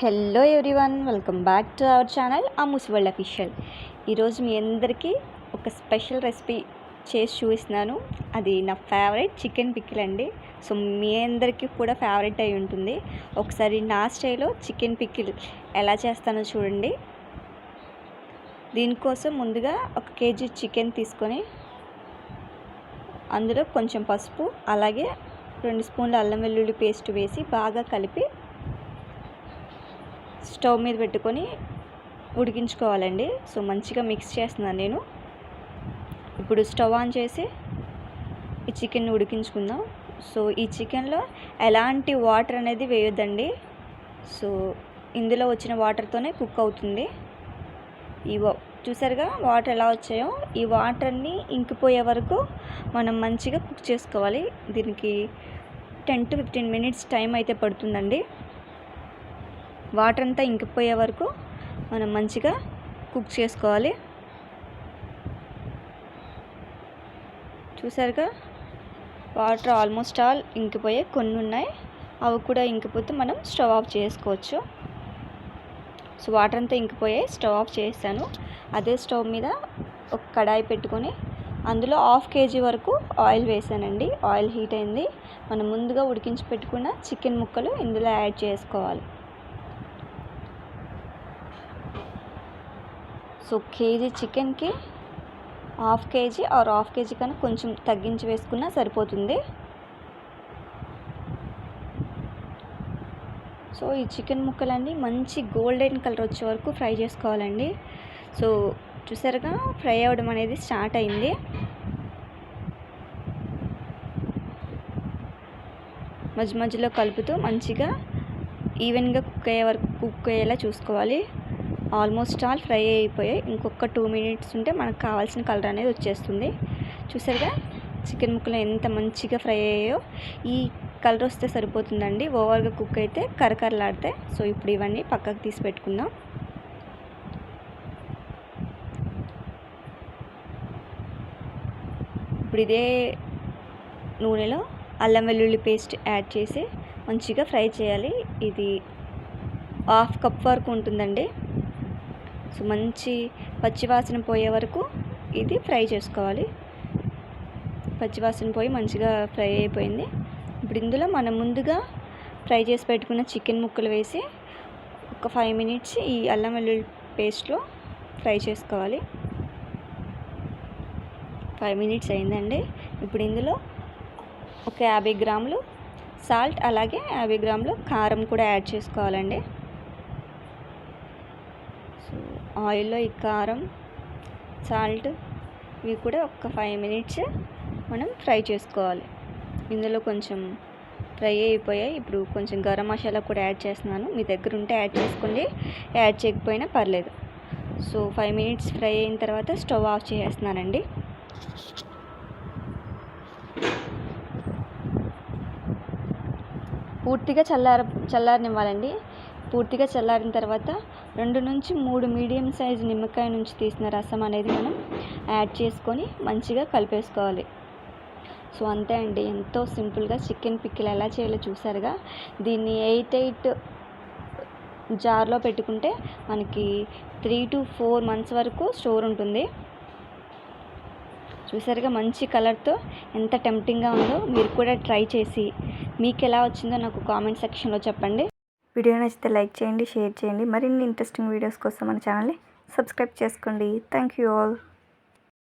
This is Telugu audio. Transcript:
Hello everyone welcome back to our channel a world official ఈరోజు మీ అందరికీ ఒక స్పెషల్ రెసిపీ చేసి చూపిస్తున్నాను. అది నా ఫేవరెట్ చికెన్ పిక్కిల్ అండి. సో మీ అందరికీ కూడా ఫేవరెట్ అయి ఉంటుంది. ఒకసారి నా స్టైల్లో చికెన్ పిక్కిల్ ఎలా చేస్తానో చూడండి. దీనికోసం ముందుగా ఒక కేజీ చికెన్ తీసుకొని అందులో కొంచెం పసుపు అలాగే రెండు స్పూన్ల అల్లం వెల్లుల్లి పేస్ట్ వేసి బాగా కలిపి స్టవ్ మీద పెట్టుకొని ఉడికించుకోవాలండి. సో మంచిగా మిక్స్ చేస్తున్నాను నేను. ఇప్పుడు స్టవ్ ఆన్ చేసి ఈ చికెన్ ఉడికించుకుందాం. సో ఈ చికెన్లో ఎలాంటి వాటర్ అనేది వేయొద్దండి. సో ఇందులో వచ్చిన వాటర్తోనే కుక్ అవుతుంది. ఈ చూసారుగా వాటర్ ఎలా వచ్చాయో? ఈ వాటర్ని ఇంకిపోయే వరకు మనం మంచిగా కుక్ చేసుకోవాలి. దీనికి ten to fifteen minutes time అయితే పడుతుందండి. వాటర్ అంతా ఇంకిపోయే వరకు మనం మంచిగా కుక్ చేసుకోవాలి. చూసారుగా? వాటర్ ఆల్మోస్ట్ ఆల్ ఇంకిపోయే కొన్ని ఉన్నాయి అవి కూడా ఇంకిపోతే మనం స్టవ్ ఆఫ్ చేసుకోవచ్చు. సో వాటర్ అంతా ఇంకిపోయాయి. స్టవ్ ఆఫ్ చేస్తాను అదే స్టవ్ మీద ఒక కడాయి పెట్టుకొని అందులో హాఫ్ కేజీ వరకు ఆయిల్ వేసానండి. ఆయిల్ హీట్ అయింది. మనం ముందుగా ఉడికించి పెట్టుకున్న చికెన్ ముక్కలు ఇందులో యాడ్ చేసుకోవాలి. సో కేజీ చికెన్కి half KG or half KG కన్నా కొంచెం తగ్గించి వేసుకున్నా సరిపోతుంది. సో ఈ చికెన్ ముక్కలన్నీ మంచి గోల్డెన్ కలర్ వచ్చే వరకు ఫ్రై చేసుకోవాలండి. సో చూసారుగా ఫ్రై అవ్వడం అనేది స్టార్ట్ అయింది. మధ్య మధ్యలో కలుపుతూ మంచిగా ఈవెన్గా కుక్ అయ్యే వరకు కుక్ అయ్యేలా చూసుకోవాలి. ఆల్మోస్ట్ ఆల్ ఫ్రై అయిపోయాయి. ఇంకొక టూ మినిట్స్ ఉంటే మనకు కావాల్సిన కలర్ అనేది వచ్చేస్తుంది. చూసారుగా? చికెన్ ముక్కలు ఎంత మంచిగా ఫ్రై అయ్యాయో. ఈ కలర్ వస్తే సరిపోతుందండి. ఓవర్గా కుక్ అయితే కరకరలాడితే. సో ఇప్పుడు ఇవన్నీ పక్కకు తీసి పెట్టుకుందాం. ఇప్పుడు ఇదే నూనెలో అల్లం వెల్లుల్లి పేస్ట్ యాడ్ చేసి మంచిగా ఫ్రై చేయాలి. ఇది హాఫ్ కప్ వరకు ఉంటుందండి. సో మంచి పచ్చివాసన పోయే వరకు ఇది ఫ్రై చేసుకోవాలి. పచ్చివాసన పోయి మంచిగా ఫ్రై అయిపోయింది. ఇప్పుడు ఇందులో మనం ముందుగా ఫ్రై చేసి పెట్టుకున్న చికెన్ ముక్కలు వేసి ఒక ఫైవ్ మినిట్స్ ఈ అల్లం వెల్లుల్లి పేస్ట్లో ఫ్రై చేసుకోవాలి. ఫైవ్ మినిట్స్ అయిందండి. ఇప్పుడు ఇందులో ఒక యాభై గ్రాములు సాల్ట్ అలాగే యాభై గ్రాములు కారం కూడా యాడ్ చేసుకోవాలండి సో ఆయిల్లో ఈ కారం సాల్ట్ ఇవి కూడా ఒక ఫైవ్ మినిట్స్ మనం ఫ్రై చేసుకోవాలి. ఇందులో కొంచెం ఫ్రై అయిపోయాయి. ఇప్పుడు కొంచెం గరం మసాలా కూడా యాడ్ చేస్తున్నాను. మీ దగ్గర ఉంటే యాడ్ చేసుకోండి. యాడ్ చేయకపోయినా పర్లేదు. సో ఫైవ్ మినిట్స్ ఫ్రై అయిన తర్వాత స్టవ్ ఆఫ్ చేసేస్తున్నానండి పూర్తిగా చల్లార చల్లారనివ్వాలండి. పూర్తిగా చల్లారిన తర్వాత రెండు నుంచి మూడు మీడియం సైజు నిమ్మకాయ నుంచి తీసిన రసం అనేది మనం యాడ్ చేసుకొని మంచిగా కలిపేసుకోవాలి. సో అంతే అండి. ఎంతో సింపుల్గా చికెన్ పిక్కిల్ ఎలా చేయాలో చూసారుగా. దీన్ని ఎయిట్ ఎయిట్ జార్లో పెట్టుకుంటే మనకి త్రీ టు ఫోర్ మంత్స్ వరకు స్టోర్ ఉంటుంది. చూసారుగా మంచి కలర్తో ఎంత టెంప్టింగ్గా ఉందో మీరు కూడా ట్రై చేసి మీకు ఎలా వచ్చిందో నాకు కామెంట్ సెక్షన్లో చెప్పండి. వీడియో నచ్చితే లైక్ చేయండి షేర్ చేయండి. మరిన్ని ఇంట్రెస్టింగ్ వీడియోస్ కోసం మన ఛానల్ని సబ్స్క్రైబ్ చేసుకోండి. Thank you all